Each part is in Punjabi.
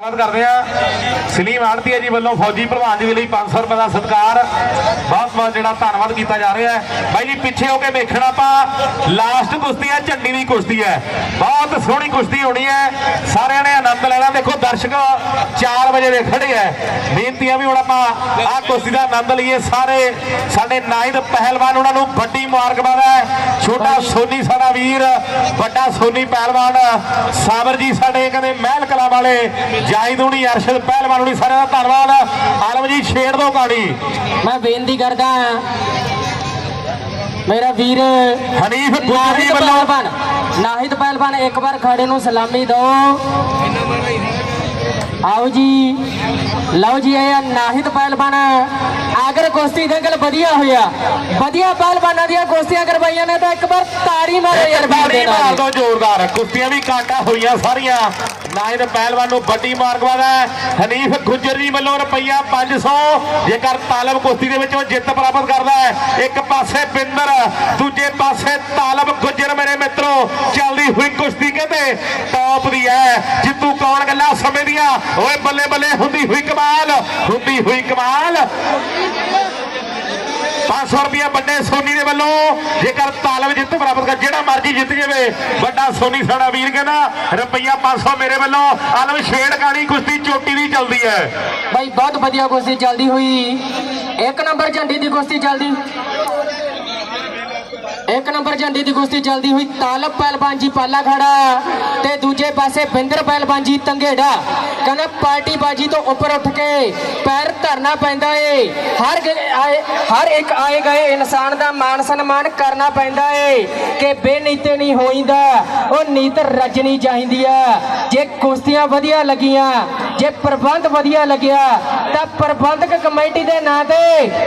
ਧੰਨਵਾਦ ਕਰਦੇ ਆ ਸਲੀਮ ਆੜਤੀਆ ਜੀ ਵੱਲੋਂ ਫੌਜੀ ਪ੍ਰਧਾਨ ਜੀ ਦੇ ਲਈ 500 ਰੁਪਏ ਦਾ ਸਤਿਕਾਰ। ਬਹੁਤ ਬਹੁਤ ਜਿਹੜਾ ਧੰਨਵਾਦ ਕੀਤਾ ਜਾ ਰਿਹਾ ਹੈ। ਬਾਈ ਜੀ ਪਿੱਛੇ ਹੋ ਕੇ ਵੇਖਣਾ ਆਪਾਂ ਲਾਸਟ ਕੁਸ਼ਤੀ ਹੈ ਝੰਡੀ ਦੀ ਕੁਸ਼ਤੀ ਹੈ। ਬਹੁਤ ਸੋਹਣੀ ਕੁਸ਼ਤੀ ਹੋਣੀ ਹੈ। ਸਾਰਿਆਂ ਨੇ ਆਨੰਦ ਲੈਣਾ। ਦੇਖੋ ਦਰਸ਼ਕ 4 ਵਜੇ ਦੇ ਖੜੇ ਹੈ। ਬੇਨਤੀਆਂ ਵੀ ਹੁਣ ਆਪਾਂ ਆਹ ਕੁਸ਼ਤੀ ਦਾ ਆਨੰਦ ਲਈਏ। ਸਾਰੇ ਸਾਡੇ ਨਾਇਦ ਪਹਿਲਵਾਨ ਉਹਨਾਂ ਨੂੰ ਵੱਡੀ ਮੁਬਾਰਕਬਾਦ ਹੈ। ਛੋਟਾ ਸੋਨੀ ਸਾਡਾ ਵੀਰ ਵੱਡਾ ਸੋਨੀ ਪਹਿਲਵਾਨ। ਸਾਬਰ ਜੀ ਸਾਡੇ ਕਹਿੰਦੇ ਮਹਿਲ ਕਲਾ ਵਾਲੇ। ਜਾਹਿਦ ਹੁਣੀ ਅਰਸ਼ਦ ਪਹਿਲਵਾਨ ਹੁਣੀ ਸਾਰਿਆਂ ਦਾ ਧੰਨਵਾਦ। ਆਲਮ ਜੀ ਛੇੜ ਦੋ ਕਹਾਣੀ ਮੈਂ ਬੇਨਤੀ ਕਰਦਾ ਹਾਂ ਮੇਰਾ ਵੀਰ ਹਨੀਫ ਵੱਲੋਂ ਪਹਿਲਵਾਨ ਨਾਹਿਦ ਪਹਿਲਵਾਨ ਇੱਕ ਵਾਰ ਖੜੇ ਨੂੰ ਸਲਾਮੀ ਦਿਓ। ਆਓ ਜੀ। ਲਓ ਜੀ ਇਹ ਨਾਹਿਦ ਪਹਿਲਵਾਨ ਅਗਰ ਕੁਸ਼ਤੀ ਦੰਗਲ ਵਧੀਆ ਹੋਇਆ। ਵਧੀਆ ਪਹਿਲਵਾਨਾਂ ਦੀਆਂ ਕੁਸ਼ਤੀਆਂ ਕਰਵਾਈਆਂ ਨੇ ਤਾਂ ਇੱਕ ਵਾਰ ਤਾੜੀ ਮਾਰੋ ਯਾਰ ਦੇ ਤਾੜੀ ਮਾਰ ਦੋ ਜ਼ੋਰਦਾਰ। ਕੁਸ਼ਤੀਆਂ ਵੀ ਕਾਟਾ ਹੋਈਆਂ ਸਾਰੀਆਂ। ਨਾਇਦ ਪਹਿਲਵਾਨ ਨੂੰ ਵੱਡੀ ਮੁਬਾਰਕਬਾਦ ਹੈ। ਹਨੀਫ ਗੁੱਜਰ ਜੀ ਵੱਲੋਂ ਰੁਪਈਆ 500 ਜੇਕਰ ਤਾਲਬ ਕੁਸ਼ਤੀ ਦੇ ਵਿੱਚ ਉਹ ਜਿੱਤ ਪ੍ਰਾਪਤ ਕਰਦਾ ਹੈ, ਇੱਕ ਪਾਸੇ ਬਿੰਦਰ, ਦੂਜੇ ਪਾਸੇ ਤਾਲਬ ਗੁੱਜਰ ਮੇਰੇ ਮਿੱਤਰੋ। ਚੱਲਦੀ ਹੋਈ ਕੁਸ਼ਤੀ ਕਹਿੰਦੇ ਟੌਪ ਦੀ ਹੈ। ਜਿੱਤੂ ਕੌਣ ਗੱਲਾਂ ਸਮੇਂ ਦੀਆਂ ਓਏ ਬੱਲੇ ਬੱਲੇ ਹੁੰਦੀ ਹੋਈ ਕਮਾਲ, ਹੁੰਦੀ ਹੋਈ ਕਮਾਲ। 500 ਰੁਪਇਆ ਵੱਡੇ ਸੋਨੀ ਦੇ ਵੱਲੋਂ। ਜੇਕਰ ਤਾਲਬ ਜਿੱਤ ਪ੍ਰਾਪਤ ਕਰ, ਜਿਹੜਾ ਮਰਜ਼ੀ ਜਿੱਤ ਜਾਵੇ, ਵੱਡਾ ਸੋਨੀ ਸਾਡਾ ਵੀਰ ਕਹਿੰਦਾ, ਰੁਪਈਆ 500 ਮੇਰੇ ਵੱਲੋਂ। ਆਲਮ ਛੇੜ ਕਾਣੀ ਕੁਸ਼ਤੀ ਚੋਟੀ ਦੀ ਚੱਲਦੀ ਹੈ। ਬਾਈ, ਬਹੁਤ ਵਧੀਆ ਕੁਸ਼ਤੀ ਚੱਲਦੀ ਹੋਈ। ਇੱਕ ਨੰਬਰ ਝੰਡੀ ਦੀ ਕੁਸ਼ਤੀ ਚੱਲਦੀ। ਇੱਕ ਨੰਬਰ ਝੰਡੀ ਦੀ ਕੁਸ਼ਤੀ ਚੱਲਦੀ ਹੋਈ ਤਾਲਬ ਪਹਿਲਵਾਨ ਜੀ ਪਾਲਾ ਖੜਾ ਤੇ ਦੂਜੇ ਪਾਸੇ ਬਿੰਦਰ ਪਹਿਲਵਾਨ ਜੀ ਤੰਗੇੜਾ। ਕਹਿੰਦਾ ਪਾਰਟੀ ਬਾਜੀ ਤੋਂ ਉੱਪਰ ਉੱਠ ਕੇ ਪੈਰ ਧਰਨਾ ਪੈਂਦਾ ਏ। ਹਰ ਆਏ- ਹਰ ਇੱਕ ਆਏ ਗਏ ਇਨਸਾਨ ਦਾ ਮਾਨ ਸਨਮਾਨ ਕਰਨਾ ਪੈਂਦਾ ਏ ਕਿ ਬੇਨੀਤੇ ਨਹੀਂ ਹੋਈਦਾ। ਉਹ ਨੀਤ ਰਜਣੀ ਚਾਹੀਦੀ ਆ। ਜੇ ਕੁਸ਼ਤੀਆਂ ਵਧੀਆ ਲੱਗੀਆਂ ਜੇ ਪ੍ਰਬੰਧ ਵਧੀਆ ਲੱਗਿਆ ਤਾਂ ਪ੍ਰਬੰਧਕ ਕਮੇਟੀ ਦੇ ਨਾਂ ਤੇ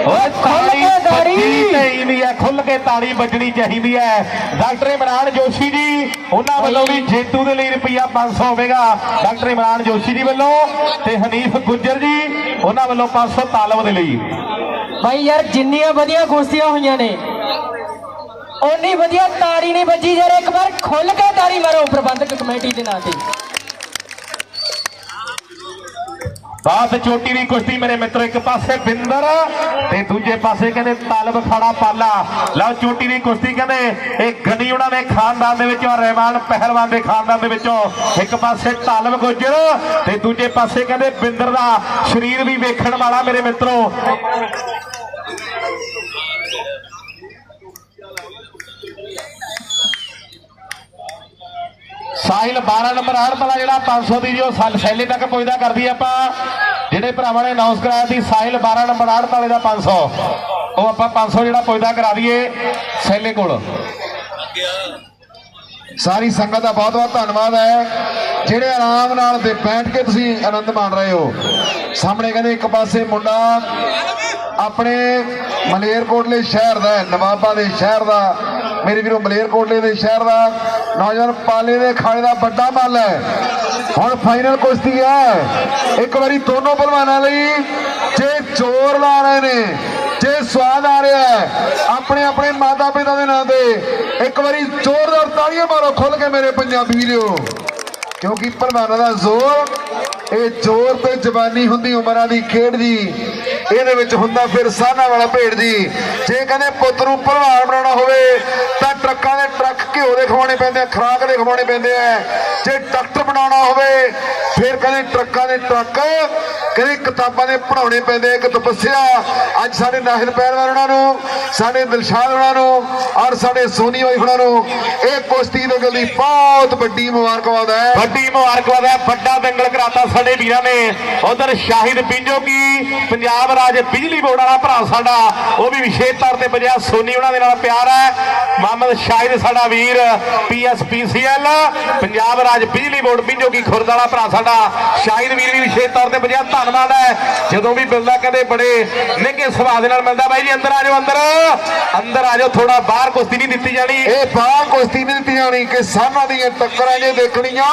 ਓਏ ਖੁੱਲ ਕੇ ਤਾੜੀ ਚਾਹੀਦੀ ਹੈ ਖੁੱਲ ਕੇ ਤਾੜੀ ਵੱਜਣੀ ਚਾਹੀਦੀ ਹੈ। ਡਾਕਟਰ ਇਮਰਾਨ ਜੋਸ਼ੀ ਜੀ ਉਹਨਾਂ ਵੱਲੋਂ ਵੀ ਜੇਤੂ ਦੇ ਲਈ ਰੁਪਈਆ 500 ਹੋਵੇਗਾ। ਡਾਕਟਰ ਇਮਰਾਨ ਜੋਸ਼ੀ ਜੀ ਵੱਲੋਂ ਤੇ ਹਨੀਫ ਗੁੱਜਰ ਜੀ ਉਹਨਾਂ ਵੱਲੋਂ 500 ਤਾਲਬ ਦੇ ਲਈ। ਭਾਈ ਯਾਰ ਜਿੰਨੀਆਂ ਵਧੀਆ ਕੁਸ਼ਤੀਆਂ ਹੋਈਆਂ ਨੇ ਓਨੀ ਵਧੀਆ ਤਾੜੀ ਨਹੀਂ ਵੱਜੀ। ਯਾਰ ਇੱਕ ਵਾਰ ਖੁੱਲ ਕੇ ਤਾੜੀ ਮਾਰੋ ਪ੍ਰਬੰਧਕ ਕਮੇਟੀ ਦੇ ਨਾਂ ਤੇ। ਬਾਤ ਚੋਟੀ ਦੀ ਕੁਸ਼ਤੀ ਮੇਰੇ ਮਿੱਤਰ, ਇੱਕ ਪਾਸੇ ਬਿੰਦਰ ਤੇ ਦੂਜੇ ਪਾਸੇ ਕਹਿੰਦੇ ਤਾਲਬ ਖਾੜਾ ਪਾਲਾ। ਲਓ, ਚੋਟੀ ਦੀ ਕੁਸ਼ਤੀ ਕਹਿੰਦੇ, ਇਹ ਗਨੀ ਉਹਨਾਂ ਦੇ ਖਾਨਦਾਨ ਦੇ ਵਿੱਚੋਂ, ਰਹਿਮਾਨ ਪਹਿਲਵਾਨ ਦੇ ਖਾਨਦਾਨ ਦੇ ਵਿੱਚੋਂ। ਇੱਕ ਪਾਸੇ ਤਾਲਬ ਗੁੱਜਰ ਤੇ ਦੂਜੇ ਪਾਸੇ ਕਹਿੰਦੇ ਬਿੰਦਰ ਦਾ ਸਰੀਰ ਵੀ ਵੇਖਣ ਵਾਲਾ ਮੇਰੇ ਮਿੱਤਰੋ। ਸਾਹਿਲ 12 ਨੰਬਰ ਹੜਤ ਵਾਲਾ ਜਿਹੜਾ 500 ਦੀ ਜੋ ਸੈਲ- ਸੈਲੇ ਤੱਕ ਪੁੱਜਦਾ ਕਰਦੀ ਆਪਾਂ। ਜਿਹੜੇ ਭਰਾਵਾਂ ਨੇ ਅਨਾਉਂਸ ਕਰਾਇਆ ਸੀ, ਸਾਹਿਲ 12 ਨੰਬਰ ਹੜਤ ਵਾਲੇ ਦਾ 500 ਉਹ ਆਪਾਂ 500 ਜਿਹੜਾ ਪੁੱਜਦਾ ਕਰਾ ਦਈਏ ਸੈਲੇ ਕੋਲ। ਸਾਰੀ ਸੰਗਤ ਦਾ ਬਹੁਤ ਬਹੁਤ ਧੰਨਵਾਦ ਹੈ। ਜਿਹੜੇ ਆਰਾਮ ਨਾਲ ਤੇ ਬੈਠ ਕੇ ਤੁਸੀਂ ਆਨੰਦ ਮਾਣ ਰਹੇ ਹੋ। ਸਾਹਮਣੇ ਕਹਿੰਦੇ ਇੱਕ ਪਾਸੇ ਮੁੰਡਾ ਆਪਣੇ ਮਲੇਰਕੋਟਲੇ ਸ਼ਹਿਰ ਦਾ ਨਵਾਬਾ ਦੇ ਸ਼ਹਿਰ ਦਾ। ਮੇਰੇ ਵੀਰੋ ਮਲੇਰਕੋਟਲੇ ਦੇ ਸ਼ਹਿਰ ਦਾ ਨੌਜਵਾਨ ਪਾਲੇ ਦੇ ਖਾਣੇ ਦਾ ਵੱਡਾ ਮੱਲ ਹੈ। ਹੁਣ ਫਾਈਨਲ ਕੁਸ਼ਤੀ ਹੈ। ਇੱਕ ਵਾਰੀ ਦੋਨੋਂ ਪਹਿਲਵਾਨਾਂ ਲਈ ਜੇ ਜ਼ੋਰ ਲਾ ਰਹੇ ਨੇ, ਜੇ ਸਵਾਦ ਆ ਰਿਹਾ ਹੈ, ਆਪਣੇ ਆਪਣੇ ਮਾਤਾ ਪਿਤਾ ਦੇ ਨਾਂ ਤੇ ਇੱਕ ਵਾਰੀ ਜ਼ੋਰਦਾਰ ਤਾੜੀਆਂ ਮਾਰੋ ਖੁੱਲ ਕੇ ਮੇਰੇ ਪੰਜਾਬੀ ਵੀਰੋ। ਕਿਉਂਕਿ ਪ੍ਰਧਾਨਾਂ ਦਾ ਜ਼ੋਰ ਇਹ ਜ਼ੋਰ ਤੇ ਜਵਾਨੀ ਹੁੰਦੀ ਉਮਰਾਂ ਦੀ, ਖੇਡ ਦੀ। ਇਹਦੇ ਵਿੱਚ ਹੁੰਦਾ ਫਿਰ ਸਾਹਨਾ ਵਾਲਾ ਭੇਡ ਦੀ। ਜੇ ਕਹਿੰਦੇ ਪੁੱਤ ਨੂੰ ਪ੍ਰਧਾਨ ਬਣਾਉਣਾ ਹੋਵੇ, ਤਾਂ ਟਰੱਕਾਂ ਦੇ ਟਰੱਕ ਘਿਓ ਦੇ ਖਵਾਉਣੇ ਪੈਂਦੇ ਆ, ਖਰਾਕ ਦੇ ਖਵਾਉਣੇ ਪੈਂਦੇ ਆ। ਜੇ ਡਾਕਟਰ ਬਣਾਉਣਾ ਹੋਵੇ, ਫਿਰ ਕਹਿੰਦੇ ਟਰੱਕਾਂ ਦੇ ਟਰੱਕ, ਕਹਿੰਦੇ ਕਿਤਾਬਾਂ ਦੇ ਪੜਾਉਣੇ ਪੈਂਦੇ ਇੱਕ ਤਪੱਸਿਆ। ਅੱਜ ਸਾਡੇ ਨਾਹਿਦ ਪਹਿਲਵਾਨ ਉਹਨਾਂ ਨੂੰ, ਸਾਡੇ ਦਿਲਸ਼ਾਦ ਉਹਨਾਂ ਨੂੰ, ਔਰ ਸਾਡੇ ਸੋਨੀ ਬਾਈ ਉਹਨਾਂ ਨੂੰ, ਇਹ ਕੁਸ਼ਤੀ ਦੇ ਗਲੀ ਬਹੁਤ ਵੱਡੀ ਮੁਬਾਰਕਬਾਦ ਹੈ। ਵੱਡੀ ਮੁਬਾਰਕਬਾਦ ਹੈ, ਵੱਡਾ ਦੰਗਲ ਕਰਾਤਾ ਸਾਡੇ ਵੀਰਾਂ ਨੇ ਉਧਰ ਸ਼ਾਹਿਦ ਪਿੰਜੋ ਕੀ, ਪੰਜਾਬ ਰਾਜ ਬਿਜਲੀ ਬੋਰਡ ਵਾਲਾ ਭਰਾ ਸਾਡਾ, ਉਹ ਵੀ ਵਿਸ਼ੇਸ਼ ਤੌਰ ਤੇ ਵਜਿਆ ਸੋਨੀ ਉਹਨਾਂ ਦੇ ਨਾਲ ਪਿਆਰ ਹੈ। ਮੁਹੰਮਦ ਸ਼ਾਹਿਦ ਸਾਡਾ ਵੀਰ, ਪੀਐਸਪੀਸੀਐਲ, ਪੰਜਾਬ ਰਾਜ ਬਿਜਲੀ ਬੋਰਡ ਪਿੰਜੋ ਕੀ ਖੁਰਦ ਵਾਲਾ ਭਰਾ ਸਾਡਾ, ਸ਼ਾਹਿਦ ਵੀਰ ਵੀ ਵਿਸ਼ੇਸ਼ ਤੌਰ ਤੇ ਵਜਿਆ ਧੰਨਵਾਦ ਹੈ। ਜਦੋਂ ਵੀ ਮਿਲਦਾ ਕਹਿੰਦੇ ਬੜੇ ਨਿੱਘੇ ਸੁਭਾਅ ਦੇ ਨਾਲ ਮਿਲਦਾ, ਬਾਈ ਜੀ ਅੰਦਰ ਆ ਜਾਓ, ਅੰਦਰ। ਅੰਦਰ ਆ ਜਾਓ ਥੋੜਾ ਬਾਹਰ ਕੁਸ਼ਤੀ ਨਹੀਂ ਦਿੱਤੀ ਜਾਣੀ। ਇਹ ਬਾਹਰ ਕੁਸ਼ਤੀ ਨਹੀਂ ਦਿੱਤੀ ਜਾਣੀ ਕਿ ਸਾਹਮਣਾ ਦੀਆਂ ਟੱਕਰਾਂ ਜੇ ਦੇਖਣੀਆਂ,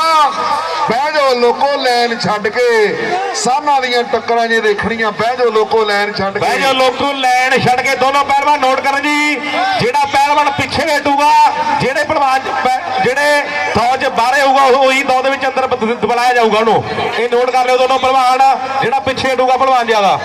ਬਹਿ ਜਾਓ, ਲੋਕੋ ਲਾਈਨ ਛੱਡ ਕੇ ਸਾਹਮਣਾ ਦੀਆਂ ਟੱਕਰਾਂ ਜੇ ਦੇਖਣੀਆਂ, ਬਹਿ ਜਾਓ ਲੋਕੋ ਲਾਈਨ ਛੱਡ ਬਹਿ ਜਾਓ ਲੋਕੋ ਲੈਣ ਛੱਡ ਕੇ, ਦੋਨੋਂ ਪਹਿਲਵਾਨ ਨੋਟ ਕਰਨ ਜੀ। ਜਿਹੜਾ ਪਹਿਲਵਾਨ ਪਿੱਛੇ ਹਟੂਗਾ, ਜਿਹੜੇ ਪਹਿਲਵਾਨ ਪੈ- ਜਿਹੜੇ ਫੌਜ ਬਾਹਰੇ ਹੋਊਗਾ, ਉਹੀ ਦੌ ਦੇ ਵਿੱਚ ਅੰਦਰ ਬੁਲਾਇਆ ਜਾਊਗਾ ਉਹਨੂੰ। ਇਹ ਨੋਟ ਕਰ ਲਿਓ ਦੋਨੋਂ ਪਹਿਲਵਾਨ, ਜਿਹੜਾ ਪਿੱਛੇ ਹਟੂਗਾ, ਪਹਿਲਵਾਨ ਜ਼ਿਆਦਾ।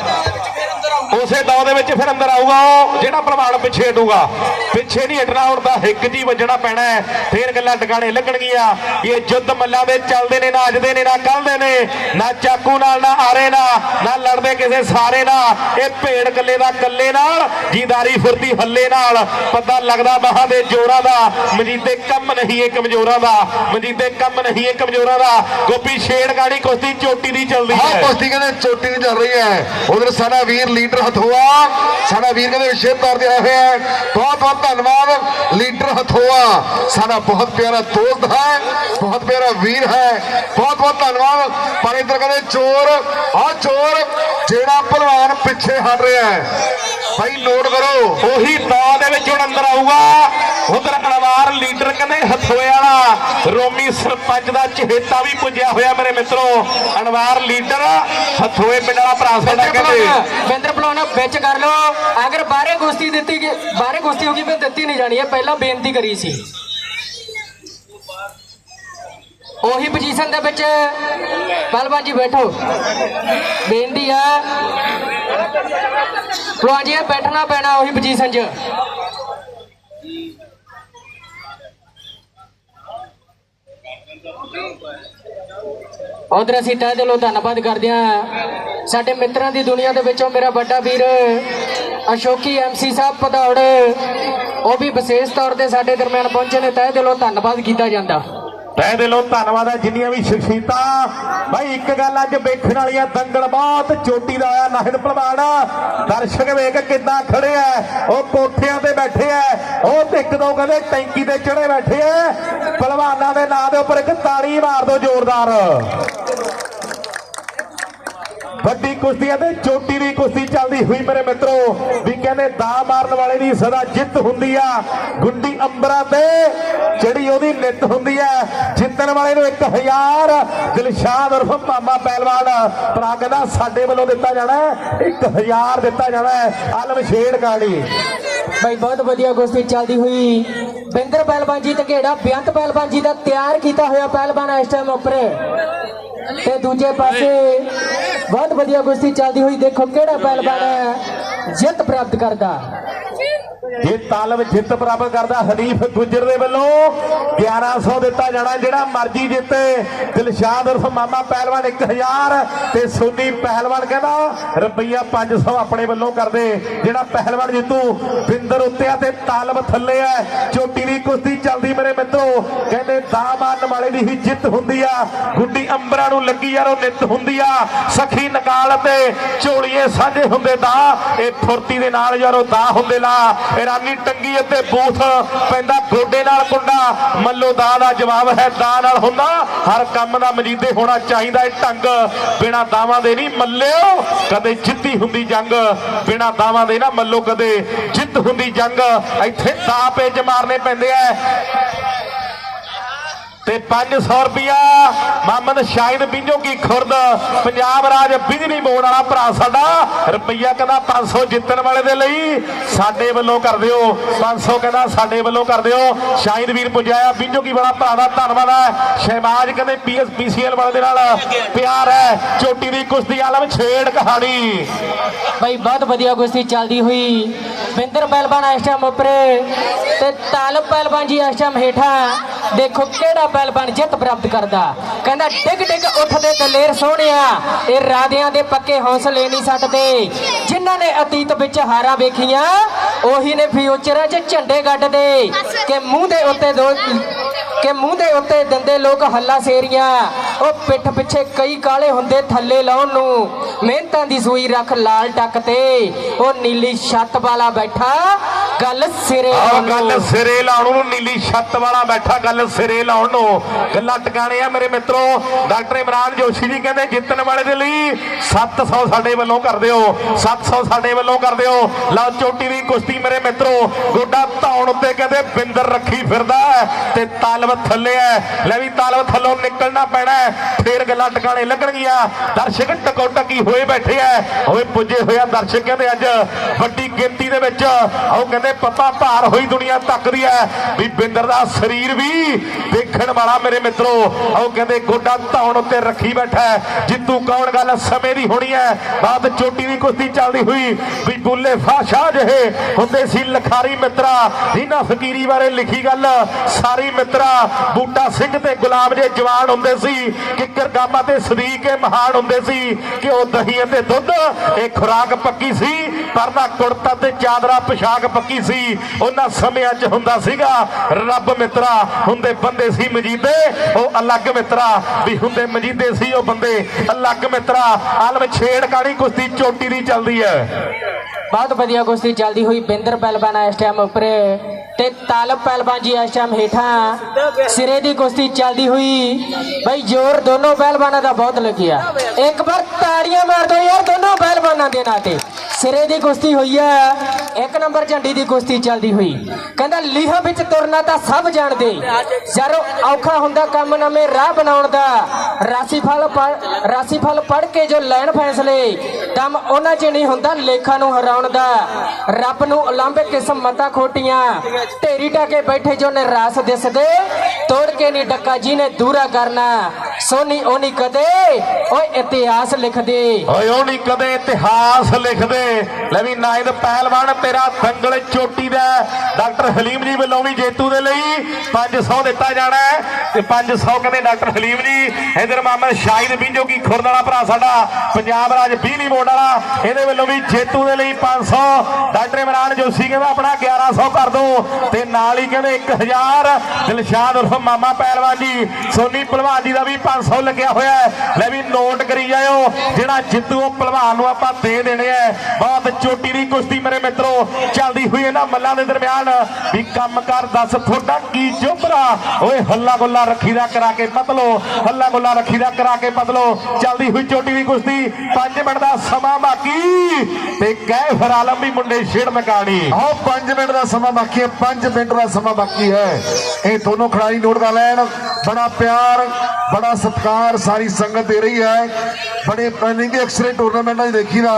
ਉਸੇ ਦੌ ਦੇ ਵਿੱਚ ਫਿਰ ਅੰਦਰ ਆਊਗਾ ਉਹ ਜਿਹੜਾ ਪਹਿਲਵਾਨ ਪਿੱਛੇ ਹਟੂਗਾ। ਪਿੱਛੇ ਨਹੀਂ ਹਟਣਾ ਹੁਣ ਤਾਂ ਹਿੱਕ ਜੀ ਵੱਜਣਾ ਪੈਣਾ ਫੇਰ ਗੱਲਾਂ ਟਿਕਾਣੇ ਲੱਗਣਗੀਆਂ। ਇਹ ਜੁੱਧ ਮੱਲਾਂ ਦੇ ਚੱਲਦੇ ਨੇ ਨਾ ਅੱਜਦੇ ਨੇ ਨਾ ਕੱਲਦੇ ਨੇ ਨਾ ਚਾਕੂ ਨਾਲ ਨਾ ਆਰੇ ਨਾਲ ਨਾ ਲੜਦੇ ਕਿਸੇ ਸਾਰੇ ਨਾਲ। ਇਹ ਭੇੜ ਕੱਲੇ ਦਾ ਕੱਲੇ ਨਾਲ ਜੀਦਾਰੀ ਫੁਰਤੀ ਹੱਲੇ ਨਾਲ। ਪਤਾ ਲੱਗਦਾ ਬਾਹਾਂ ਦੇ ਜੋਰਾਂ ਦਾ। ਮਜੀਦੇ ਕੰਮ ਨਹੀਂ ਇਹ ਕਮਜ਼ੋਰਾਂ ਦਾ। ਮਜੀਦੇ ਕੰਮ ਨਹੀਂ ਇਹ ਕਮਜ਼ੋਰਾਂ ਦਾ। ਗੋਪੀ ਛੇੜ ਗਾੜੀ ਕੁਸ਼ਤੀ ਚੋਟੀ ਦੀ ਚੱਲਦੀ ਹਾਂ ਹੈ। ਕੁਸ਼ਤੀ ਕਹਿੰਦੇ ਚੋਟੀ ਦੀ ਚੱਲ ਰਹੀ ਹੈ। ਉਧਰ ਸਾਡਾ ਵੀਰ ਲੀਡਰ ਹਥੋਆ ਸਾਡਾ ਵੀਰ ਕਹਿੰਦੇ ਵਿਸ਼ੇਸ਼ ਤੌਰ ਤੇ ਆਇਆ ਹੋਇਆ ਹੈ। ਬਹੁਤ ਬਹੁਤ ਧੰਨਵਾਦ। ਲੀਡਰ ਹਥੋਆ ਸਾਡਾ ਬਹੁਤ ਪਿਆਰਾ ਦੋਸਤ ਹੈ। ਬਹੁਤ ਪਿਆਰਾ ਵੀਰ ਹੈ। ਬਹੁਤ ਬਹੁਤ ਧੰਨਵਾਦ। ਪਰ ਇੱਧਰ ਕਹਿੰਦੇ ਚੋਰ। ਆ ਚੋਰ ਜਿਹੜਾ ਪਹਿਲਵਾਨ ਪਿੱਛੇ ਹਟ ਰਿਹਾ ਹੈ। ਭਾਈ ਨੋਟ ਕਰੋ। ਉਹੀ ਦੌ ਦੇ ਵਿੱਚ ਹੁਣ ਅੰਦਰ ਆਊਗਾ। ਉਧਰ ਅਨਵਾਰ ਲੀਡਰ ਕਹਿੰਦੇ ਹਥੋਏ ਵਾਲਾ। ਰੋਮੀ ਸਰਪੰਚ ਦਾ ਚਹੇਤਾ ਵੀ ਪੁੱਜਿਆ ਹੋਇਆ ਮੇਰੇ ਮਿੱਤਰੋ। ਅਨਵਾਰ ਲੀਡਰ ਹਥੋਏ ਪਿੰਡ ਵਾਲਾ ਭਰਾ ਸਾਡਾ ਕਹਿੰਦੇ। ਬਿੰਦਰ ਭਲਵਾਨ ਵਿੱਚ ਕਰ ਲਓ। ਅਗਰ ਬਾਹਰੇ ਕੁਸ਼ਤੀ ਦਿੱਤੀ ਗਈ ਬਾਹਰੇ ਕੁਸ਼ਤੀ ਹੋਗੀ ਫਿਰ ਦਿੱਤੀ ਨਹੀਂ ਜਾਣੀ। ਹੈ ਪਹਿਲਾਂ ਬੇਨਤੀ ਕਰੀ ਸੀ। ਉਹੀ ਪੋਜੀਸ਼ਨ ਦੇ ਵਿੱਚ ਪਹਿਲਵਾਨ ਜੀ ਬੈਠੋ। ਬੇਨਤੀ ਆ। ਭਲਵਾਨ ਜੀ ਬੈਠਣਾ ਪੈਣਾ ਉਹੀ ਪੋਜੀਸ਼ਨ 'ਚ। ਉਧਰ ਅਸੀਂ ਤਹਿ ਦਿਲੋਂ ਧੰਨਵਾਦ ਕਰਦੇ ਹਾਂ। ਸਾਡੇ ਮਿੱਤਰਾਂ ਦੀ ਦੁਨੀਆ ਦੇ ਵਿੱਚੋਂ ਮੇਰਾ ਵੱਡਾ ਵੀਰ ਅਸ਼ੋਕੀ ਐਮਸੀ ਸਾਹਿਬ ਪਧੌੜ ਉਹ ਵੀ ਵਿਸ਼ੇਸ਼ ਤੌਰ ਤੇ ਸਾਡੇ ਦਰਮਿਆਨ ਪਹੁੰਚੇ ਨੇ। ਤਹਿ ਦਿਲੋਂ ਧੰਨਵਾਦ ਕੀਤਾ ਜਾਂਦਾ। ਤਹਿ ਦਿਲੋਂ ਧੰਨਵਾਦ ਹੈ ਜਿੰਨੀਆਂ ਵੀ ਸ਼ਖਸੀਅਤਾਂ। ਭਾਈ ਇੱਕ ਗੱਲ ਅੱਜ ਵੇਖਣ ਵਾਲੀਆਂ ਦੰਗਲ ਬਹੁਤ ਚੋਟੀ ਦਾ ਆਇਆ ਨਾਹਿਦ ਭਲਵਾਨ। ਦਰਸ਼ਕ ਵੇਖ ਕਿੱਦਾਂ ਖੜੇ ਆ। ਉਹ ਕੋਠਿਆਂ ਤੇ ਬੈਠੇ ਆ। ਉਹ ਤੇ ਇੱਕ ਦੋ ਕਹਿੰਦੇ ਟੈਂਕੀ ਤੇ ਚੜੇ ਬੈਠੇ ਆ। ਭਲਵਾਨਾਂ ਦੇ ਨਾਂ ਦੇ ਉੱਪਰ ਇੱਕ ਤਾੜੀ ਮਾਰ ਦਿਓ, ਜ਼ੋਰਦਾਰ। ਵੱਡੀ ਕੁਸ਼ਤੀ ਹੈ ਚੋਟੀ ਦੀ ਕੁਸ਼ਤੀ ਚੱਲਦੀ ਹੋਈ ਮੇਰੇ ਮਿੱਤਰੋ, ਵੀ ਕਹਿੰਦੇ ਦਾ ਮਾਰਨ ਵਾਲੇ ਦੀ ਸਦਾ ਜਿੱਤ ਹੁੰਦੀ ਆ। ਗੁੰਡੀ ਅੰਬਰਾਂ ਤੇ ਜਿਹੜੀ ਉਹਦੀ ਨਿੱਤ ਹੁੰਦੀ ਹੈ ਜਿੱਤਣ ਵਾਲੇ ਨੂੰ 1000 ਦਿਲਸ਼ਾਦ ਉਰਫ ਮਾਮਾ ਪਹਿਲਵਾਨ ਭਰਾ ਕਹਿੰਦਾ ਸਾਡੇ ਵੱਲੋਂ ਦਿੱਤਾ ਜਾਣਾ ਹੈ। 1000 ਦਿੱਤਾ ਜਾਣਾ ਹੈ। ਆਲਮ ਛੇੜ ਗਾੜੀ ਭਾਈ, ਬਹੁਤ ਵਧੀਆ ਕੁਸ਼ਤੀ ਚੱਲਦੀ ਹੋਈ। ਬਿੰਦਰ ਪਹਿਲਵਾਨ ਜੀ ਤੇ ਘੇੜਾ ਬੇਅੰਤ ਪਹਿਲਵਾਨ ਜੀ ਦਾ ਤਿਆਰ ਕੀਤਾ ਹੋਇਆ ਪਹਿਲਵਾਨ ਇਸ ਟਾਈਮ ਉੱਪਰ। ਤੇ ਦੂਜੇ ਪਾਸੇ ਬਹੁਤ ਵਧੀਆ ਕੁਸ਼ਤੀ ਚੱਲਦੀ ਹੋਈ ਦੇਖੋ ਕਿਹੜਾ ਪਹਿਲਵਾਨ ਜਿੱਤ ਪ੍ਰਾਪਤ ਕਰਦਾ। ਇਹ ਤਾਲਬ ਜਿੱਤ ਪ੍ਰਾਪਤ ਕਰਦਾ ਹਨੀਫ ਗੁੱਜਰ ਦੇ ਵੱਲੋਂ 1100 ਦਿੱਤਾ ਜਾਣਾ, ਜਿਹੜਾ ਮਰਜ਼ੀ ਜਿੱਤੇ। ਦਿਲਸ਼ਾਦ ਉਰਫ ਮਾਮਾ ਪਹਿਲਵਾਨ 1000 ਤੇ ਸੋਨੀ ਪਹਿਲਵਾਨ ਕਹਿੰਦਾ, ਰੁਪਈਆ 500 ਆਪਣੇ ਵੱਲੋਂ ਕਰਦੇ। ਜਿਹੜਾ ਪਹਿਲਵਾਨ ਜਿੱਤੂ, ਬਿੰਦਰ ਉੱਤੇ ਆ ਤੇ ਤਾਲਬ ਥੱਲੇ ਆ ਚੋਟੀ ਦੀ ਕੁਸ਼ਤੀ ਚੱਲਦੀ ਮੇਰੇ ਮਿੱਤਰੋ। ਕਹਿੰਦੇ ਦਾ ਮਾਰਨ ਵਾਲੇ ਦੀ ਹੀ ਜਿੱਤ ਹੁੰਦੀ ਆ। ਗੁੱਡੀ ਅੰਬਰਾਂ ਨੂੰ ਲੱਗੀ ਯਾਰ ਉਹ ਨਿੱਤ ਹੁੰਦੀ ਆ। ਸਖੀ ਨਕਾਲ ਤੇ ਝੋਲੀਏ ਸਾਂਝੇ ਹੁੰਦੇ ਦਾ ਇਹ ਫੁਰਤੀ ਦੇ ਨਾਲ ਯਾਰੋ ਦਾ ਹੁੰਦੇ ਲਾ। ਇਰਾਨੀ ਟੰਗੀ ਅਤੇ ਬੂਥ ਪੈਂਦਾ ਗੋਡੇ ਨਾਲ ਕੁੰਡਾ। ਮੱਲੋ ਦਾ ਦਾ ਜਵਾਬ ਹੈ, ਦਾ ਨਾਲ ਹੁੰਦਾ। ਹਰ ਕੰਮ ਦਾ ਮਜੀਦੇ ਹੋਣਾ ਚਾਹੀਦਾ ਇਹ ਢੰਗ। ਬਿਨਾ ਦਾਵਾਂ ਦੇ ਨਹੀਂ ਮੱਲਿਓ, ਕਦੇ ਜਿੱਤੀ ਹੁੰਦੀ ਜੰਗ। ਬਿਨਾ ਦਾਵਾਂ ਦੇ ਨਾ ਮੱਲੋ ਕਦੇ ਜਿੱਤ ਹੁੰਦੀ ਜੰਗ। ਇੱਥੇ ਦਾ ਪੇਜ ਮਾਰਨੇ ਪੈਂਦੇ ਐ ਤੇ 500 ਰੁਪਿਆ ਮੁਹੰਮਦ ਸ਼ਾਹਿਦ ਬਿੰਜੋ ਕੀ ਖੁਰਦ। ਪੰਜਾਬ ਰਾਜ ਬਿਜਲੀ ਬੋਰਡ ਵਾਲਾ ਭਰਾ ਸਾਡਾ। ਰੁਪਈਆ ਕਹਿੰਦਾ 500 ਜਿੱਤਣ ਵਾਲੇ ਦੇ ਲਈ। ਸਾਡੇ ਵੱਲੋਂ ਕਰ ਦਿਓ। 500 ਕਹਿੰਦਾ ਸਾਡੇ ਵੱਲੋਂ ਕਰ ਦਿਓ। ਸ਼ਾਹਿਦ ਵੀਰ ਪੁਜਾਇਆ ਬਿੰਜੋ ਕੀ ਬੜਾ ਭਰਾ ਦਾ ਧੰਨਵਾਦ ਹੈ ਸ਼ਹਿਬਾਜ ਕਹਿੰਦੇ ਪੀਐਸ ਵਾਲੇ ਦੇ ਨਾਲ ਪਿਆਰ ਹੈ। ਚੋਟੀ ਦੀ ਕੁਸ਼ਤੀ ਆਲਮ ਛੇੜ ਕਹਾਣੀ। ਭਾਈ ਬਹੁਤ ਵਧੀਆ ਕੁਸ਼ਤੀ ਚੱਲਦੀ ਹੋਈ। ਬਿੰਦਰ ਪਹਿਲਵਾਨ ਇਸ ਟਾਈਮ ਉੱਪਰ ਤੇ ਤਾਲਬ ਪਹਿਲਵਾਨ ਜੀ ਇਸ ਟਾਈਮ ਹੇਠਾਂ। ਦੇਖੋ ਕਿਹੜਾ ਪਹਿਲਵਾਨ ਜਿੱਤ ਪ੍ਰਾਪਤ ਕਰਦਾ। ਕਹਿੰਦਾ ਡਿੱਗ ਡਿੱਗ ਉੱਠਦੇ ਦਲੇਰ ਸੋਹਣਿਆ। ਇਹ ਰਾਧਿਆਂ ਦੇ ਪੱਕੇ ਹੌਸਲੇ ਨਹੀਂ ਛੱਡਦੇ ਜਿਨ੍ਹਾਂ ਨੇ ਅਤੀਤ ਵਿੱਚ ਹਾਰਾਂ ਵੇਖੀਆਂ ਉਹੀ ਨੇ ਫਿਊਚਰਾਂ 'ਚ ਝੰਡੇ ਗੱਡਦੇ। ਕਿ ਮੂੰਹ ਦੇ ਉੱਤੇ ਦੋ ਕਿ ਮੂੰਹ ਦੇ ਉੱਤੇ ਦੰਦੇ ਲੋਕ ਹੱਲਾ ਸੇਰੀਆਂ। ਉਹ ਪਿੱਠ ਪਿੱਛੇ ਕਈ ਕਾਲੇ ਹੁੰਦੇ ਥੱਲੇ ਲਾਉਣ ਨੂੰ। ਮਿਹਨਤਾਂ ਦੀ ਸੂਈ ਰੱਖ ਲਾਲ ਟੱਕ ਤੇ। ਉਹ ਨੀਲੀ ਛੱਤ ਵਾਲਾ ਬੈਠਾ ਗੱਲ ਸਿਰੇ ਆਹ ਗੱਲ। ਸਿਰੇ ਲਾਉਣ ਨੂੰ ਨੀਲੀ ਛੱਤ ਵਾਲਾ ਬੈਠਾ ਗੱਲ ਸਿਰੇ ਲਾਉਣ ਨੂੰ। ਗੱਲਾਂ ਟਿਕਾਣੇ ਆ ਮੇਰੇ ਮਿੱਤਰੋ। ਡਾਕਟਰ ਇਮਰਾਨ ਜੋਸ਼ੀ ਜੀ ਕਹਿੰਦੇ ਜਿੱਤਣ ਵਾਲੇ ਦੇ ਲਈ 700 ਸਾਡੇ ਵੱਲੋਂ ਕਰ ਦਿਓ। 700 ਸਾਡੇ ਵੱਲੋਂ ਕਰ ਦਿਓ। ਲਓ ਚੋਟੀ ਦੀ ਕੁਸ਼ਤੀ ਮੇਰੇ ਮਿੱਤਰੋ। ਗੋਡਾ ਧੌਣ ਉੱਤੇ ਕਹਿੰਦੇ ਬਿੰਦਰ ਰੱਖੀ ਫਿਰਦਾ ਤੇ ਤਾਲਬ ਤਾਲਬ ਥੱਲੇ ਹੈ। ਲੈ ਵੀ ਤਾਲਬ ਥੱਲੋਂ ਨਿਕਲਣਾ ਪੈਣਾ ਫੇਰ ਗੱਲਾਂ ਟਿਕਾਣੇ ਲੱਗਣਗੀਆਂ। ਦਰਸ਼ਕ ਟਕੋ ਟਕੀ ਹੋਏ ਬੈਠੇ ਐ ਓਏ ਪੁੱਜੇ ਹੋਇਆ ਦਰਸ਼ਕ ਕਹਿੰਦੇ ਅੱਜ ਵੱਡੀ ਗਿਣਤੀ ਦੇ ਵਿੱਚ। ਉਹ ਕਹਿੰਦੇ ਪੱਪਾ ਭਾਰ ਹੋਈ ਦੁਨੀਆ ਤੱਕਦੀ ਐ ਵੀ ਬਿੰਦਰ ਦਾ ਸਰੀਰ ਵੀ ਦੇਖਣ ਵਾਲਾ ਮੇਰੇ ਮਿੱਤਰੋ। ਉਹ ਕਹਿੰਦੇ ਗੋਡਾ ਧੌਣ ਉੱਤੇ ਰੱਖੀ ਬੈਠਾ ਜਿੱਤੂ ਕੌਣ? ਗੱਲ ਸਮੇਂ ਦੀ ਹੋਣੀ ਹੈ। ਬਾਤ ਚੋਟੀ ਦੀ ਕੁਸ਼ਤੀ ਚੱਲਦੀ ਹੋਈ। ਵੀ ਬੁੱਲੇ ਫਾਸ਼ਾ ਜਿਹੇ ਹੁੰਦੇ ਸੀ। ਲਖਾਰੀ ਮਿੱਤਰਾ। ਇਹਨਾਂ ਫਕੀਰੀ ਬਾਰੇ ਲਿਖੀ ਗੱਲ। ਸਾਰੀ ਮਿੱਤਰਾ ਬੂਟਾ ਸਿੰਘ ਤੇ ਗੁਲਾਮ ਜੇ ਜਵਾਨ ਹੁੰਦੇ ਸੀ, ਕਿੱਕਰ ਗਾਮਾ ਤੇ ਸਦੀਕ ਇਹ ਮਹਾਨ ਹੁੰਦੇ ਸੀ ਕਿ ਉਹ ਦਹੀਂ ਅਤੇ ਦੁੱਧ, ਇਹ ਖੁਰਾਕ ਪੱਕੀ ਸੀ ਪਰ ਨਾ ਕੁੜਤਾ ਤੇ ਚਾਦਰਾ ਪੋਸ਼ਾਕ ਪੱਕੀ ਸੀ। ਉਹਨਾਂ ਸਮਿਆਂ 'ਚ ਹੁੰਦਾ ਸੀਗਾ, ਰੱਬ ਮਿੱਤਰਾ, ਹੁੰਦੇ ਬੰਦੇ ਸੀ ਮਜੀਦੇ, ਉਹ ਅਲੱਗ ਮਿੱਤਰਾ, ਵੀ ਹੁੰਦੇ ਮਜੀਦੇ ਸੀ ਉਹ ਬੰਦੇ। ਅਲੱਗ ਮਿੱਤਰਾ, ਆਲਮ ਛੇੜਕਾਣੀ ਕੁਸ਼ਤੀ ਚੋਟੀ ਦੀ ਚੱਲਦੀ ਹੈ। ਬਹੁਤ ਵਧੀਆ ਕੁਸ਼ਤੀ ਚੱਲਦੀ ਹੋਈ ਬਿੰਦਰ ਪਹਿਲਵਾਨ ਇਸ ਟਾਈਮ ਉੱਪਰੇ ਤੇ ਤਾਲਬ ਪਹਿਲਵਾਨ ਜੀ ਇਸ ਟਾਈਮ ਹੇਠਾਂ ਸਿਰੇ ਦੀ ਕੁਸ਼ਤੀ ਚੱਲਦੀ ਹੋਈ। ਬਈ ਜ਼ੋਰ ਦੋਨੋਂ ਪਹਿਲਵਾਨਾਂ ਦਾ ਬਹੁਤ ਲੱਗਿਆ। ਇੱਕ ਵਾਰ ਤਾੜੀਆਂ ਮਾਰ ਦਿਓ ਯਾਰ ਦੋਨੋਂ ਪਹਿਲਵਾਨਾਂ ਦੇ ਨਾਂ ਤੇ। ਸਿਰੇ ਦੀ ਕੁਸ਼ਤੀ ਹੋਈ ਹੈ ਇੱਕ ਨੰਬਰ ਝੰਡੀ ਦੀ ਕੁਸ਼ਤੀ ਚੱਲਦੀ ਹੋਈ। ਕਹਿੰਦਾ, ਲੀਹਾਂ ਵਿੱਚ ਤੁਰਨਾ ਤਾਂ ਸਭ ਜਾਣਦੇ। ਜਦੋਂ ਔਖਾ ਹੁੰਦਾ ਕੰਮ ਨਵੇਂ ਰਾਹ ਬਣਾਉਣ ਦਾ ਰਾਸੀਫਲ ਰਾਸੀਫਲ ਪੜ ਕੇ ਜੋ ਲੈਣ ਫੈਸਲੇ ਕੰਮ ਉਹਨਾਂ 'ਚ ਨਹੀਂ ਹੁੰਦਾ ਲੇਖਾਂ ਨੂੰ ਹਰਾਉਣ ਦਾ। ਰੱਬ ਨੂੰ ਉਲੰਭੇ ਕਿਸਮ ਖੋਟੀਆਂ। ਢੇਰੀ ਟਾਕੇ ਬੈਠੇ ਜੋ ਨਿਰਾਸ਼ ਦਿਸਦੇ, ਤੋੜ ਕੇ ਨਹੀਂ ਡੱਕਾ ਜੀ ਨੇ ਦੂਰਾ ਕਰਨਾ। ਸੋਨੀ ਉਹਨੀ ਕਦੇ, ਓਏ ਇਤਿਹਾਸ ਲਿਖਦੇ। ਓਏ ਉਹ ਕਦੇ ਇਤਿਹਾਸ ਲਿਖਦੇ। ਲੈ ਵੀ ਨਾਇਦ ਪਹਿਲਵਾਨ, ਤੇਰਾ ਦੰਗਲ ਚੋਟੀ ਦਾ ਡਾਕਟਰ ਹਲੀਮ ਜੀ ਵੱਲੋਂ ਵੀ ਜੇਤੂ ਦੇ ਲਈ 500 ਦਿੱਤਾ ਜਾਣਾ ਤੇ 500 ਕਹਿੰਦੇ ਡਾਕਟਰ ਹਲੀਮ ਜੀ, ਇਧਰ ਮੁਹੰਮਦ ਸ਼ਾਹਿਦ ਬਿੰਜੋ ਕੀ ਖੁਰਦ ਵਾਲਾ ਭਰਾ ਸਾਡਾ, ਪੰਜਾਬ ਰਾਜ ਬਿਜਲੀ ਬੋਰਡ ਵਾਲਾ, ਇਹਦੇ ਵੱਲੋਂ ਵੀ ਜੇਤੂ ਦੇ ਲਈ 500 ਡਾਕਟਰ ਇਮਰਾਨ ਜੋਸ਼ੀ ਕਹਿੰਦਾ ਆਪਣਾ 1100 ਕਰ ਦੋ। ਤੇ ਨਾਲ ਹੀ ਕਹਿੰਦੇ 1000 ਦਿਲਸ਼ਾਦ ਉਰਫ ਮਾਮਾ ਪਹਿਲਵਾਨ ਜੀ, ਸੋਨੀ ਭਲਵਾਨ ਜੀ ਦਾ ਵੀ 500 ਲੱਗਿਆ ਹੋਇਆ ਲੈ ਵੀ ਨੋਟ ਕਰੀ ਜਾਇਓ, ਜਿਹੜਾ ਜਿੱਤੂ ਉਹ ਭਲਵਾਨ ਨੂੰ ਆਪਾਂ ਦੇ ਦੇਣੇ ਐ ਬਹੁਤ ਚੋਟੀ ਦੀ ਕੁਸ਼ਤੀ ਮੇਰੇ ਮਿੱਤਰੋ, ਚੱਲਦੀ ਹੋਈ ਇਹਨਾਂ ਮੱਲਾਂ ਦੇ ਦਰਮਿਆਨ। ਵੀ ਕੰਮ ਕਰ ਦੱਸ ਤੁਹਾਡਾ ਕੀ ਚੁੱਪਰਾ ਓਏ ਹੱਲਾ ਗੁੱਲਾ ਰੱਖੀ ਕਰਾ ਕੇ ਪਤਲੋ ਹੱਲਾ ਗੁੱਲਾ ਰੱਖੀ ਕਰਾ ਕੇ ਪਤਲੋ ਚੱਲਦੀ ਹੋਈ ਚੋਟੀ ਦੀ ਕੁਸ਼ਤੀ 5 ਮਿੰਟ ਦਾ ਸਮਾਂ ਬਾਕੀ। ਤੇ ਕੈਫਰ ਆਲਮ ਵੀ ਮੁੰਡੇ ਛੇੜ ਮਕਾਣੀ ਆਓ 5 ਮਿੰਟ ਦਾ ਸਮਾਂ ਬਾਕੀ ਹੈ 5 ਮਿੰਟ ਦਾ ਸਮਾਂ ਬਾਕੀ ਹੈ। ਇਹ ਦੋਨੋਂ ਖਿਡਾਰੀ ਨੋਟ ਕਰ ਲੈਣ। ਬੜਾ ਪਿਆਰ, ਬੜਾ ਸਤਿਕਾਰ ਸਾਰੀ ਸੰਗਤ ਦੇ ਰਹੀ ਹੈ। ਬੜੇ ਪਲੈਨਿੰਗ ਦੇ ਅਕਸਰੇ ਟੂਰਨਾਮੈਂਟਾਂ 'ਚ ਦੇਖੀਦਾ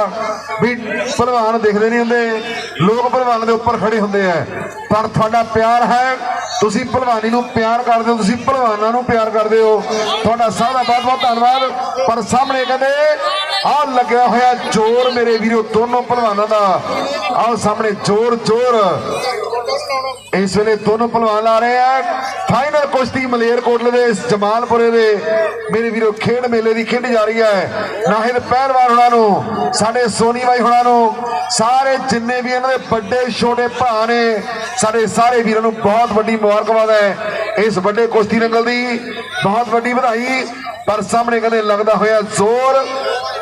ਵੀ ਭਲਵਾਨ ਦੇਖਦੇ ਨਹੀਂ ਹੁੰਦੇ, ਲੋਕ ਭਲਵਾਨ ਦੇ ਉੱਪਰ ਖੜੇ ਹੁੰਦੇ ਆ। ਪਰ ਤੁਹਾਡਾ ਪਿਆਰ ਹੈ, ਤੁਸੀਂ ਭਲਵਾਨੀ ਨੂੰ ਪਿਆਰ ਕਰਦੇ ਹੋ, ਤੁਸੀਂ ਭਲਵਾਨਾਂ ਨੂੰ ਪਿਆਰ ਕਰਦੇ ਹੋ। ਤੁਹਾਡਾ ਸਭ ਦਾ ਬਹੁਤ ਬਹੁਤ ਧੰਨਵਾਦ, ਪਰ ਸਾਹਮਣੇ ਕਹਿੰਦੇ ਆਹ ਲੱਗਿਆ ਹੋਇਆ ਜ਼ੋਰ ਮੇਰੇ ਵੀਰੋ, ਦੋਨੋਂ ਭਲਵਾਨਾਂ ਦਾ। ਆਹ ਸਾਹਮਣੇ ਜ਼ੋਰ ਜ਼ੋਰ। ਇਸ ਵੇਲੇ ਦੋਨੋਂ ਪਹਿਲਵਾਨ ਲਾ ਰਹੇ ਆ। ਫਾਈਨਲ ਕੁਸ਼ਤੀ ਮਲੇਰਕੋਟਲੇ ਦੇ, ਜਮਾਲਪੁਰੇ ਦੇ। ਮੇਰੇ ਵੀਰੋ, ਖੇਡ ਮੇਲੇ ਦੀ ਖੇਡ ਜਾ ਰਹੀ ਹੈ। ਨਾਹਿਦ ਪਹਿਲਵਾਨ ਹੁਣਾਂ ਨੂੰ, ਸਾਡੇ ਸੋਨੀ ਬਾਈ ਹੁਣਾਂ ਨੂੰ, ਸਾਰੇ ਜਿੰਨੇ ਵੀ ਇਹਨਾਂ ਦੇ ਵੱਡੇ, ਛੋਟੇ ਭਰਾ ਨੇ, ਸਾਡੇ ਸਾਰੇ ਵੀਰਾਂ ਨੂੰ ਬਹੁਤ ਵੱਡੀ ਮੁਬਾਰਕਬਾਦ ਹੈ। ਇਸ ਵੱਡੇ ਕੁਸ਼ਤੀ ਨੰਗਲ ਦੀ ਬਹੁਤ ਵੱਡੀ ਵਧਾਈ। ਪਰ ਸਾਹਮਣੇ ਕਹਿੰਦੇ ਲੱਗਦਾ ਹੋਇਆ ਜ਼ੋਰ।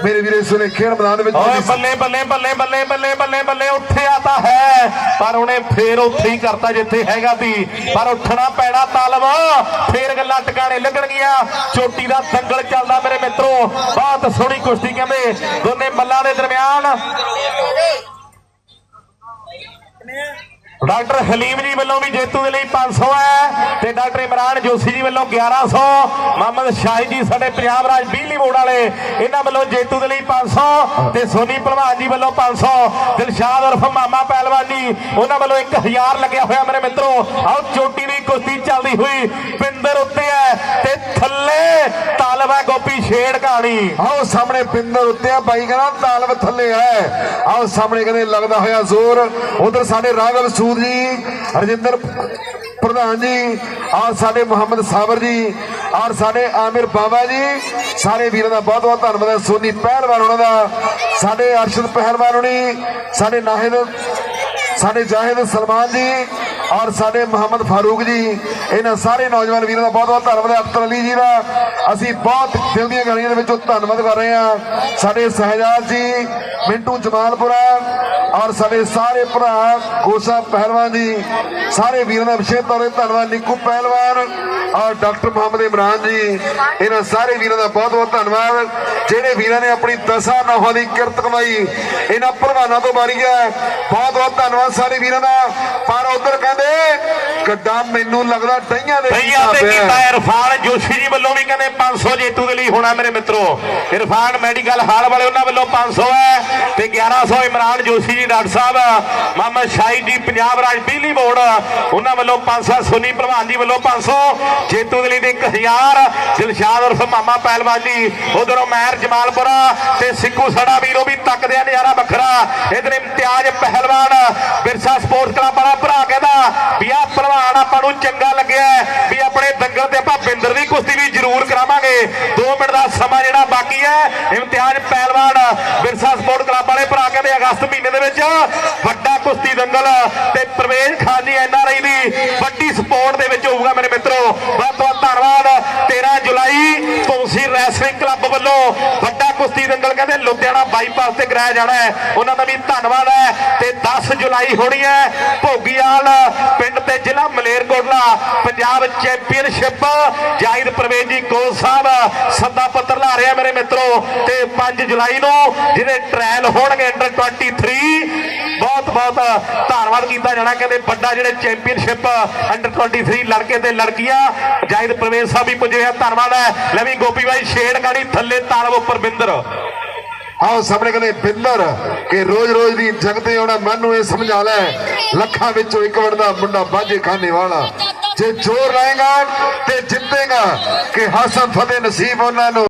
ਮੇਰੇ ਵੀਰੇ ਵੇਲੇ ਖੇਡ ਮੈਦਾਨ ਦੇ ਵਿੱਚ ਓਏ ਬੱਲੇ ਬੱਲੇ ਬੱਲੇ ਬੱਲੇ ਬੱਲੇ ਬੱਲੇ ਬੱਲੇ ਉੱਥੇ ਆਤਾ ਹੈ। ਪਰ ਉਹਨੇ ਫੇਰ ਉੱਥੇ ਹੀ ਕਰਤਾ ਜਿੱਥੇ ਹੈਗਾ ਸੀ। ਪਰ ਉੱਠਣਾ ਪੈਣਾ ਤਾਲਬ ਫੇਰ ਗੱਲਾਂ ਟਿਕਾਣੇ ਲੱਗਣਗੀਆਂ ਚੋਟੀ ਦਾ ਦੰਗਲ ਚੱਲਦਾ ਮੇਰੇ ਮਿੱਤਰੋ। ਬਹੁਤ ਸੋਹਣੀ ਕੁਸ਼ਤੀ ਕਹਿੰਦੇ ਦੋਨੇ ਮੱਲਾਂ ਦੇ ਦਰਮਿਆਨ। ਡਾਕਟਰ ਹਲੀਮ ਜੀ ਵੱਲੋਂ ਵੀ ਜੇਤੂ ਦੇ ਲਈ 500 ਹੈ ਤੇ ਡਾਕਟਰ ਇਮਰਾਨ ਜੋਸ਼ੀ ਜੀ ਵੱਲੋਂ 1100 ਮੁਹੰਮਦ ਸ਼ਾਹਿਦ ਜੀ ਸਾਡੇ ਪੰਜਾਬ ਰਾਜ ਬਿਜਲੀ ਬੋਰਡ ਵਾਲੇ, ਇਹਨਾਂ ਵੱਲੋਂ ਜੇਤੂ ਦੇ ਲਈ 500 ਤੇ ਸੋਨੀ ਭਲਵਾਨ ਜੀ ਵੱਲੋਂ 500 ਦਿਲਸ਼ਾਦ ਉਰਫ ਮਾਮਾ ਪਹਿਲਵਾਨ ਜੀ, ਉਹਨਾਂ ਵੱਲੋਂ 1000 ਲੱਗਿਆ ਹੋਇਆ ਮੇਰੇ ਮਿੱਤਰੋ। ਆਓ ਚੋਟੀ ਦੀ ਕੁਸ਼ਤੀ ਚੱਲਦੀ ਹੋਈ ਪਿੰਦਰ ਉੱਤੇ ਹੈ ਤੇ ਥੱਲੇ ਛੇੜ ਕਹਾਣੀ। ਆਓ ਸਾਹਮਣੇ ਪਿੰਦਰ ਉੱਤੇ ਆ, ਬਾਈ ਕਹਿੰਦਾ ਤਾਲਬ ਥੱਲੇ ਹੈ ਆਓ ਸਾਹਮਣੇ ਕਹਿੰਦੇ ਲੱਗਦਾ ਹੋਇਆ ਜ਼ੋਰ। ਉਧਰ ਸਾਡੇ ਰਾਘਵ ਸੂਦ ਜੀ ਰਜਿੰਦਰ ਪ੍ਰਧਾਨ ਜੀ ਔਰ ਸਾਡੇ ਮੁਹੰਮਦ ਸਾਬਰ ਜੀ ਔਰ ਸਾਡੇ ਆਮਿਰ ਬਾਬਾ ਜੀ, ਸਾਰੇ ਵੀਰਾਂ ਦਾ ਬਹੁਤ ਬਹੁਤ ਧੰਨਵਾਦ ਹੈ। ਸੋਨੀ ਪਹਿਲਵਾਨ ਉਹਨਾਂ ਦਾ, ਸਾਡੇ ਅਰਸ਼ਦ ਪਹਿਲਵਾਨ ਹੁਣੀ, ਸਾਡੇ ਨਾਹਿਦ, ਸਾਡੇ ਜਾਹਿਦ ਸਲਮਾਨ ਜੀ ਔਰ ਸਾਡੇ ਮੁਹੰਮਦ ਫਾਰੂਕ ਜੀ, ਇਹਨਾਂ ਸਾਰੇ ਨੌਜਵਾਨ ਵੀਰਾਂ ਦਾ ਬਹੁਤ ਬਹੁਤ ਧੰਨਵਾਦ ਹੈ। ਅਖਤਰ ਅਲੀ ਜੀ ਦਾ ਅਸੀਂ ਬਹੁਤ ਦਿਲ ਦੀਆਂ ਗਲੀਆਂ ਦੇ ਵਿੱਚੋਂ ਧੰਨਵਾਦ ਕਰ ਰਹੇ ਹਾਂ। ਸਾਡੇ ਸਹਿਜਾਦ ਜੀ, ਮਿੰਟੂ ਜਮਾਲਪੁਰਾ ਔਰ ਸਾਡੇ ਸਾਰੇ ਭਰਾ ਗੋਸਾ ਪਹਿਲਵਾਨ ਜੀ, ਸਾਰੇ ਵੀਰਾਂ ਦਾ ਵਿਸ਼ੇਸ਼ ਤੌਰ ਤੇ ਧੰਨਵਾਦ। ਨਿੱਕੂ ਪਹਿਲਵਾਨ ਔਰ ਡਾਕਟਰ ਮੁਹੰਮਦ ਇਮਰਾਨ ਜੀ, ਇਹਨਾਂ ਸਾਰੇ ਵੀਰਾਂ ਦਾ ਬਹੁਤ ਬਹੁਤ ਧੰਨਵਾਦ। ਜਿਹੜੇ ਵੀਰਾਂ ਨੇ ਆਪਣੀ ਦਸਾਂ ਨੌਹਾਂ ਦੀ ਕਿਰਤ ਕਮਾਈ, ਇਹਨਾਂ ਭਰਵਾਨਾਂ ਤੋਂ ਮਾਰੀ ਹੈ। ਬਹੁਤ ਬਹੁਤ ਧੰਨਵਾਦ ਸਾਰੇ ਵੀਰਾਂ ਦਾ। ਪਰ ਉਧਰ ਕਹਿੰਦੇ ਕਹਿੰਦੇ ਗੱਡਾ ਮੈਨੂੰ ਲੱਗਦਾ ਡਈਆਂ ਦੇ ਭਈਆ ਤੇ। ਕੀਤਾ ਇਰਫਾਨ ਜੋਸ਼ੀ ਜੀ ਵੱਲੋਂ ਵੀ ਕਹਿੰਦੇ 500 ਜੇਤੂ ਦੇ ਲਈ ਹੋਣਾ ਮੇਰੇ ਮਿੱਤਰੋ ਇਰਫਾਨ ਮੈਡੀਕਲ ਹਾਲ ਵਾਲੇ ਉਹਨਾਂ ਵੱਲੋਂ 500 ਹੈ ਤੇ 1100 ਇਮਰਾਨ ਜੋਸ਼ੀ ਜੀ ਡਾਕਟਰ ਸਾਹਿਬ ਮੁਹੰਮਦ ਸ਼ਾਹਿਦ ਜੀ ਪੰਜਾਬ ਰਾਜ ਬਿਜਲੀ ਬੋਰਡ ਉਹਨਾਂ ਵੱਲੋਂ 500 ਸੁਨੀ ਪ੍ਰਧਾਨ ਜੀ ਵੱਲੋਂ 500 ਜੇਤੂ ਦੇ ਲਈ ਤੇ 1000 ਦਿਲਸ਼ਾਦ ਉਰਫ ਮਾਮਾ ਪਹਿਲਵਾਨ ਜੀ ਉਧਰੋਂ ਮਹਿਰ ਜਮਾਲਪੁਰਾ ਤੇ ਸਿੱਕੂ ਸੜਾ ਵੀਰੋ ਵੀ ਤੱਕਦੇ ਆ ਨਜ਼ਾਰਾ ਵੱਖਰਾ ਇਧਰ ਇਮਤਿਆਜ ਪਹਿਲਵਾਨ ਬਿਰਸਾ ਸਪੋਰਟਸ ਕਲੱਬ ਵਾਲਾ ਭਰਾ ਕਹਿੰਦਾ ਵੀ ਆਹ ਪਹਿਲਵਾਨ ਆਪਾਂ ਨੂੰ ਚੰਗਾ ਲੱਗਿਆ ਵੀ ਆਪਣੇ ਦੰਗਲ ਤੇ ਆਪਾਂ ਬਿੰਦਰ ਦੀ ਕੁਸ਼ਤੀ ਵੀ ਜ਼ਰੂਰ ਕਰਾਵਾਂਗੇ। 2 ਮਿੰਟ ਦਾ ਸਮਾਂ ਜਿਹੜਾ ਬਾਕੀ ਹੈ ਇਮਤਿਆਜ ਪਹਿਲਵਾਨ ਬਿਰਸਾ ਸਪੋਰਟ ਕਲੱਬ ਵਾਲੇ ਭਰਾ ਕਹਿੰਦੇ ਅਗਸਤ ਮਹੀਨੇ ਦੇ ਵਿੱਚ ਵੱਡਾ ਕੁਸ਼ਤੀ ਦੰਗਲ ਤੇ ਪ੍ਰਵੇਸ਼ ਖਾਨ ਜੀ ਐਨਆਰਆਈ ਦੀ ਵੱਡੀ ਸਪੋਰਟ ਦੇ ਵਿੱਚ ਹੋਊਗਾ ਮੇਰੇ ਮਿੱਤਰੋ। ਬਹੁਤ ਬਹੁਤ ਧੰਨਵਾਦ। 13 ਜੁਲਾਈ ਪੌਂਸੀ ਰੈਸਲਿੰਗ ਕਲੱਬ ਵੱਲੋਂ ਵੱਡਾ ਕੁਸ਼ਤੀ ਦੰਗਲ ਕਹਿੰਦੇ ਲੁਧਿਆਣਾ ਬਾਈਪਾਸ ਤੇ ਕਰਾਇਆ ਜਾਣਾ ਹੈ। ਉਹਨਾਂ ਦਾ ਵੀ ਧੰਨਵਾਦ ਹੈ ਤੇ 10 ਜੁਲਾਈ ਹੋਣੀ ਹੈ। ਭੋਗੀਆਲ ਪਿੰਡ ਤੇ ਜ਼ਿਲ੍ਹਾ ਮਲੇਰਕੋਟਲਾ ਪੰਜਾਬ ਚੈਂਪੀਅਨਸ਼ਿਪ। ਜਾਇਦ ਪ੍ਰਵੇਸ਼ ਜੀ ਕੋਲ ਸਾਹਿਬ, ਸੱਦਾ ਪੱਤਰ ਲਾ ਰਿਹਾ ਮੇਰੇ ਮਿੱਤਰੋ। ਤੇ 5 ਜੁਲਾਈ ਨੂੰ ਜਿਹੜੇ ਟ੍ਰਾਇਲ ਹੋਣਗੇ ਅੰਡਰ 23 ਬਹੁਤ ਬਹੁਤ ਧੰਨਵਾਦ ਕੀਤਾ ਜਾਣਾ ਕਹਿੰਦੇ ਵੱਡਾ ਜਿਹੜੇ ਚੈਂਪੀਅਨਸ਼ਿਪ ਅੰਡਰ 23 ਲੜਕੇ ਤੇ ਲੜਕੀਆਂ, ਜਾਹਿਦ ਪ੍ਰਵੇਸ਼ ਸਾਹਿਬ ਵੀ ਪੁੱਜੇ ਆ, ਧੰਨਵਾਦ ਹੈ। ਲੈ ਵੀ ਗੋਪੀ ਬਾਈ ਛੇੜ ਗਾੜੀ ਥੱਲੇ ਤਾਲਬ ਉੱਪਰ ਬਿੰਦਰ। ਆਓ ਸਾਹਮਣੇ ਕਹਿੰਦੇ ਬਿੰਦਰ ਕਿ ਰੋਜ਼ ਰੋਜ਼ ਦੀ ਜਗਤੇ ਆਉਣਾ, ਮੈਨੂੰ ਇਹ ਸਮਝਾ ਲੈ। ਲੱਖਾਂ ਵਿੱਚੋਂ ਇੱਕ ਵੜਦਾ ਮੁੰਡਾ ਬਾਜੇ ਖਾਨੇ ਵਾਲਾ। ਜੇ ਜ਼ੋਰ ਲਾਏਗਾ ਤੇ ਜਿੱਤੇਗਾ ਕਿ ਹਾਸਨ ਫਤਿਹ ਨਸੀਬ ਉਹਨਾਂ ਨੂੰ।